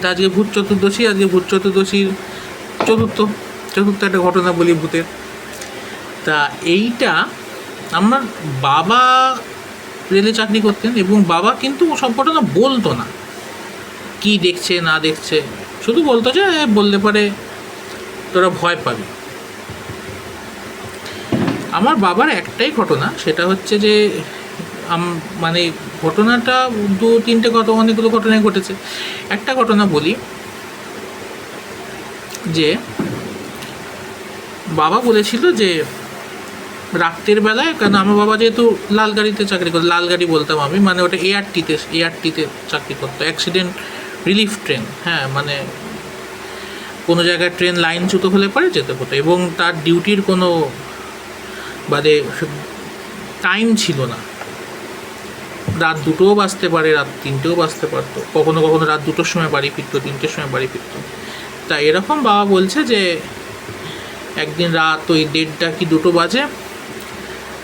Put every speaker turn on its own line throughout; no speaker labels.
তা আজকে ভূত চতুর্দশী, আজকে ভূত চতুর্দশীর চতুর্থ চতুর্থ একটা ঘটনা বলি ভূতের। তা এইটা আমার বাবা রেলে চাকরি করতেন এবং বাবা কিন্তু সব ঘটনা বলতো না। কি দেখছে, না দেখছে? শুধু বলতো যে বললে পারে তোরা ভয় পাবি। আমার বাবার একটাই ঘটনা, সেটা হচ্ছে যে মানে ঘটনাটা দু তিনটে কত অনেকগুলো ঘটনায় ঘটেছে। একটা ঘটনা বলি, যে বাবা বলেছিল যে রাত্রের বেলায় কারণ আমার বাবা যেহেতু লাল গাড়িতে চাকরি করতো লাল গাড়ি বলতাম আমি মানে ওটা এআরটিতে এআরটিতে চাকরি করতো অ্যাক্সিডেন্ট রিলিফ ট্রেন হ্যাঁ মানে কোনো জায়গায় ট্রেন লাইন লাইনচ্যুত হলে পরে যেতে হতো, এবং তার ডিউটির কোনো বাদে টাইম ছিল না। রাত দুটোও বাজতে পারে, রাত তিনটেও বাজতে পারতো। কখনো কখনো রাত দুটোর সময় বাড়ি ফিরতো, তিনটের সময় বাড়ি ফিরতো। তা এরকম বাবা বলছে যে, একদিন রাত ওই দেড়টা কি দুটো বাজে,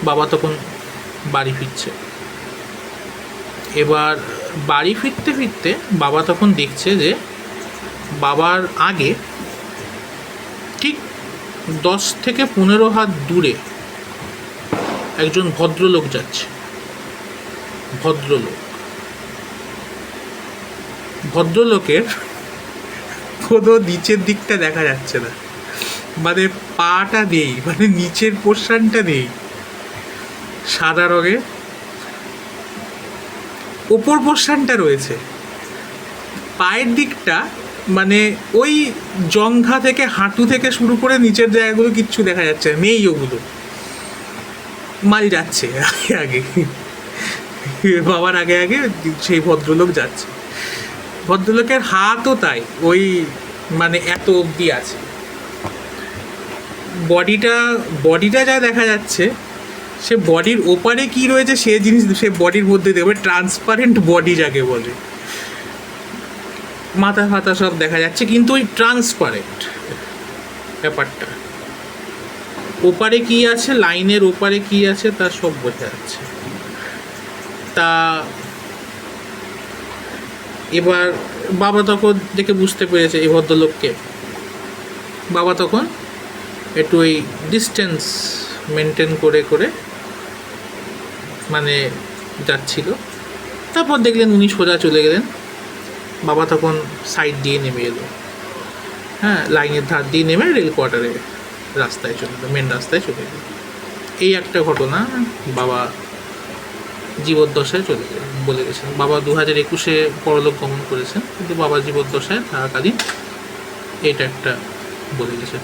বাবা তখন বাড়ি ফিরছে। এবার বাড়ি ফিরতে ফিরতে বাবা তখন দেখছে যে, বাবার আগে ঠিক দশ থেকে পনেরো হাত দূরে একজন ভদ্রলোক যাচ্ছে। ভদ্রলোক। ভদ্রলোকের কোনো নিচের দিকটা দেখা যাচ্ছে না। মানে পাটা নেই মানে নিচের পোর্শনটা নেই। সাদা রঙের ওপর পোর্শনটা রয়েছে। পায়ের দিকটা মানে ওই জঙ্ঘা থেকে হাঁটু থেকে শুরু করে নিচের জায়গাগুলো কিচ্ছু দেখা যাচ্ছে নেই ওগুলো। মাল যাচ্ছে আগে আগে। বাবার আগে আগে সেই ভদ্রলোক যাচ্ছে। ভদ্রলোকের হাতও তাই, ওই মানে এত অবধি আছে। বডিটা বডিটা যা দেখা যাচ্ছে, সে বডির ওপারে কি রয়েছে সে জিনিস সে বডির মধ্যে দেখবে ট্রান্সপারেন্ট বডি যাকে বলে। মাথা ফাতা সব দেখা যাচ্ছে, কিন্তু ওই ট্রান্সপারেন্ট ব্যাপারটা। ওপারে কি আছে, লাইনের ওপারে কি আছে, তা সব বোঝা যাচ্ছে। তা এবার বাবা তখন দেখে বুঝতে পেরেছে এই ভদ্রলোককে। বাবা তখন একটু ওই ডিস্টেন্স মেনটেন করে করে মানে যাচ্ছিল। তারপর দেখলেন উনি সোজা চলে গেলেন। বাবা তখন সাইড দিয়ে নেমে এলো। হ্যাঁ লাইনের ধার দিয়ে নেমে রেল কোয়ার্টারে রাস্তায় চলে গেল মেন রাস্তায় চলে এলো এই একটা ঘটনা বাবা জীবদ্দশায় চলে বলে গেছেন। বাবা দু হাজার একুশে পরলোক গমন করেছেন, কিন্তু বাবা জীবদ্দশায় থাকাকালীন এটা একটা বলে গেছেন।